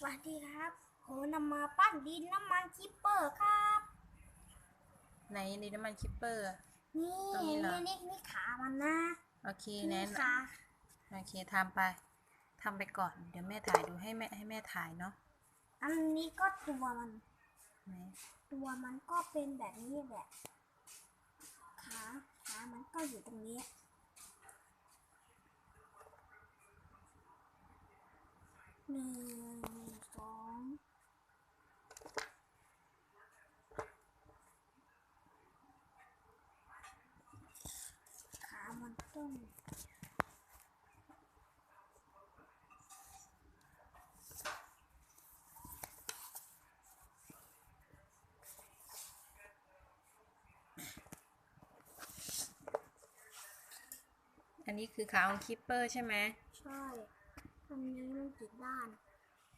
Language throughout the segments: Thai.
สวัสดีครับโหนำมาปั้นดินน้ำมันคิปเปอร์ครับไหนดินน้ำมันคิปเปอร์ นี่ตรงนี้เหรอนี่นี่นี่ขามันนะโอเคนี่แนะนขาำโอเคทำไปทำไปก่อน เดี๋ยวแม่ถ่ายดูให้แม่ให้แม่ถ่ายเนาะอันนี้ก็ตัวมัน ไหนตัวมันก็เป็นแบบนี้แหละขาขามันก็อยู่ตรงนี้ หนึ่งสองขา มันต้องอันนี้คือขาของคิปเปอร์ใช่ไหมใช่อันนี้มันกี่ด้าน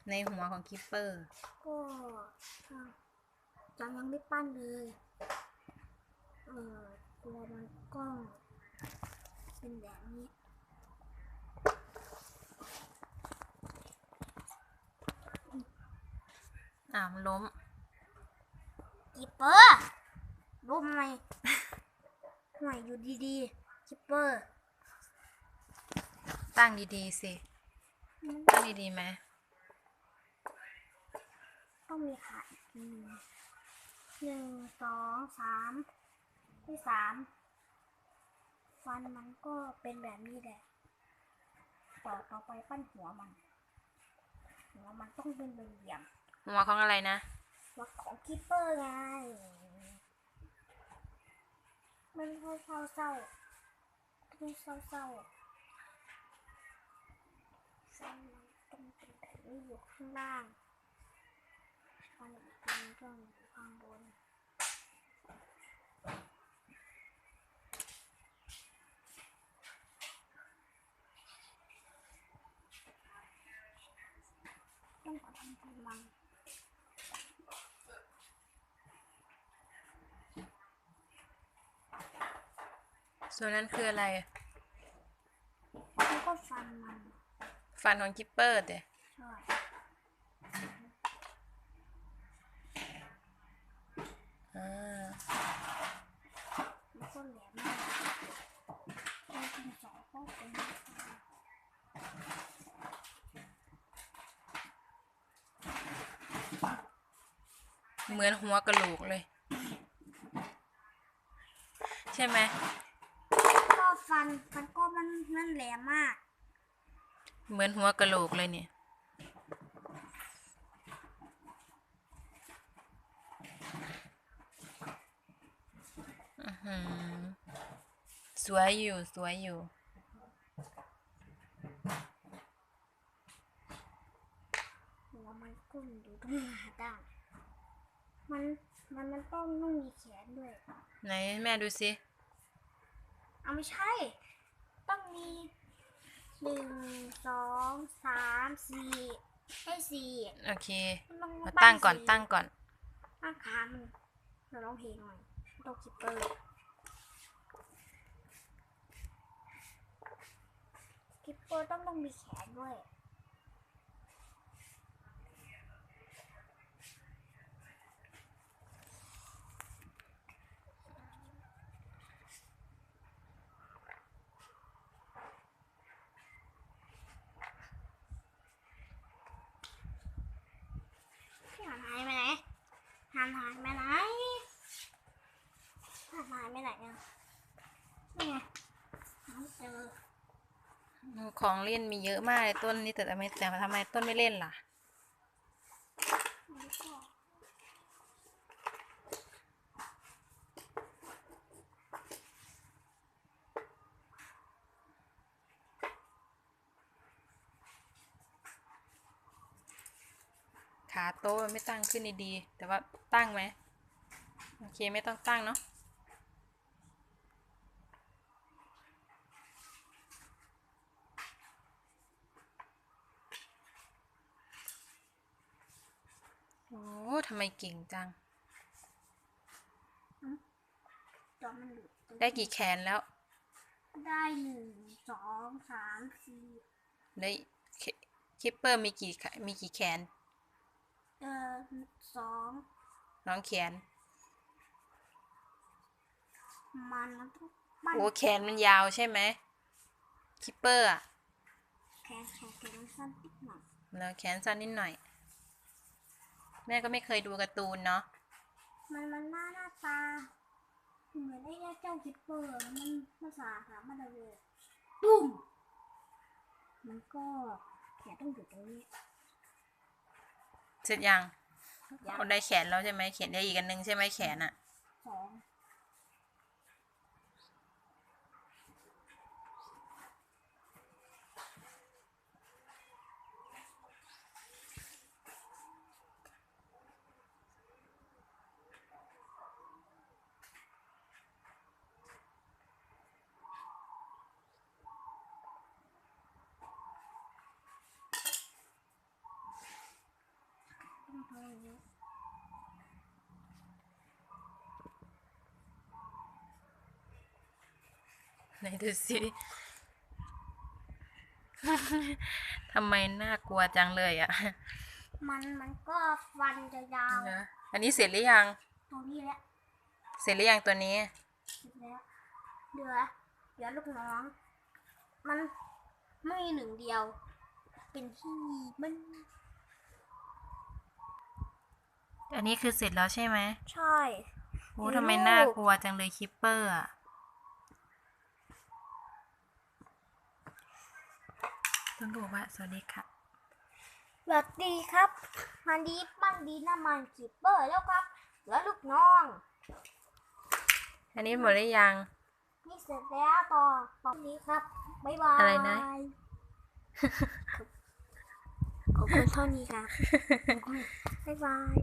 ในหัวของคิปเปอร์ ก็ถ้าจังยังไม่ปั้นเลย เออตัวมันก็ เป็นแบบนี้อ่ามันล้มกิปเปอร์รูปไหมหน่อยอยู่ดีๆกิปเปอร์ตั้งดีๆสิมันตั้งดีๆไหมต้องมีขาอีกทีหนึ่งหนึ่งสองสามที่สาม ฟันมันก็เป็นแบบนี้แหละ ต่อต่อไปปั้นหัวมัน หัวมันต้องเป็นเหลี่ยมหัวของอะไรนะหัวของคิปเปอร์ไง มันเศร้าเศร้าเศร้ามันเศร้าเศร้าฟันมันต้องเป็นแบบนี้อยู่ข้างล่างฟันอีกทีนึงต้องอยู่ข้างบน ต้อง ขอทำกำลังส่วนนั้นคืออะไร แล้วก็ฟันมันฟันของคิปเปอร์เด้ใช่อ่า แล้วก็แหลมมากแล้วดินสอก็เป็นแบบนี้ เห มือนหัวกะโหลกเลย ใช่ไหมก็ฟันฟันก็มันมันแหลมมาก เหมือนหัวกะโหลกเลยเนี่ยอื้อหือสวยอยู่ สวยอยู่ หัวมันกุ้มอยู่ตรงหน้าด้าน มันมันมันต้องต้องมีแขนด้วย ไหนแม่ดูสิเอาไม่ใช่ ต้องมีหนึ่งสองสามสี่ให้สี่โอเคต้องมาปั้ตั้งก่อนสี่ตั้งก่อน ตั้งขามันเราร้องเพลงหน่อยต้องคิปเปอร์คิปเปอร์ต้องต้องมีแขนด้วย พี่หันหายไปไหนหันหายไปไหนหันหายไปไหนอะนี่ไงหาไม่เจอ ของเล่นมีเยอะมากเลยต้นนี้แต่ทำไมแต่ทำไมต้นไม่เล่นล่ะ ขาโต๊ะมันไม่ตั้งขึ้นดีๆแต่ว่าตั้งไหมโอเคไม่ต้องตั้งเนาะ โอ้ทำไมเก่งจัง จอมันหลุดได้กี่แขนแล้ว ได้หนึ่งสองสามสี่ได้คิปเปอร์มีกี่ขามีกี่แขน เอ่อสองน้องแขน มันมันต้องมันโอ้แขนมันยาวใช่ไหมคิปเปอร์อะแขนแขนแขนมันสั้นนิดหน่อยแล้วแขนสั้นนิดหน่อย แม่ก็ไม่เคยดูการ์ตูนเนาะมันมันหน้าหน้าตาเหมือนไอ้เจ้าคิปเปอร์มันมันสาขามันเลยตุ้มมันก็แขนต้องอยู่ตรงนี้เสร็จยังยัเอาได้แขนแล้วใช่ไหมแขนได้อีกอันนึงใช่ไหมแขนอะ สอง ต้องทำอย่างนี้ ไหนดูสิทำไมน่ากลัวจังเลยอะมันมันก็ฟันจะยาวนะอันนี้เสร็จหรือยัง ตรงนี้แหละ เสร็จหรือยังตัวนี้เสร็จแล้วเหลือเหลือลูกน้อง มันไม่หนึ่งเดียว เป็นที่มัน อันนี้คือเสร็จแล้วใช่ไหมใช่โอ้มีทำไมลูกน่ากลัวจังเลยคิปเปอร์อะต้องบอกว่าสวัสดีค่ะสวัสดีครับมันดีมันดีน้ำมันขีเปอร์แล้วครับเหลือลูกน้อง อันนี้หมดหรือยัง นี่เสร็จแล้วต่อตอนนี้ครับบ๊ายบายอะไรนะขอบคุณเท่านี้ครับบ๊ายบาย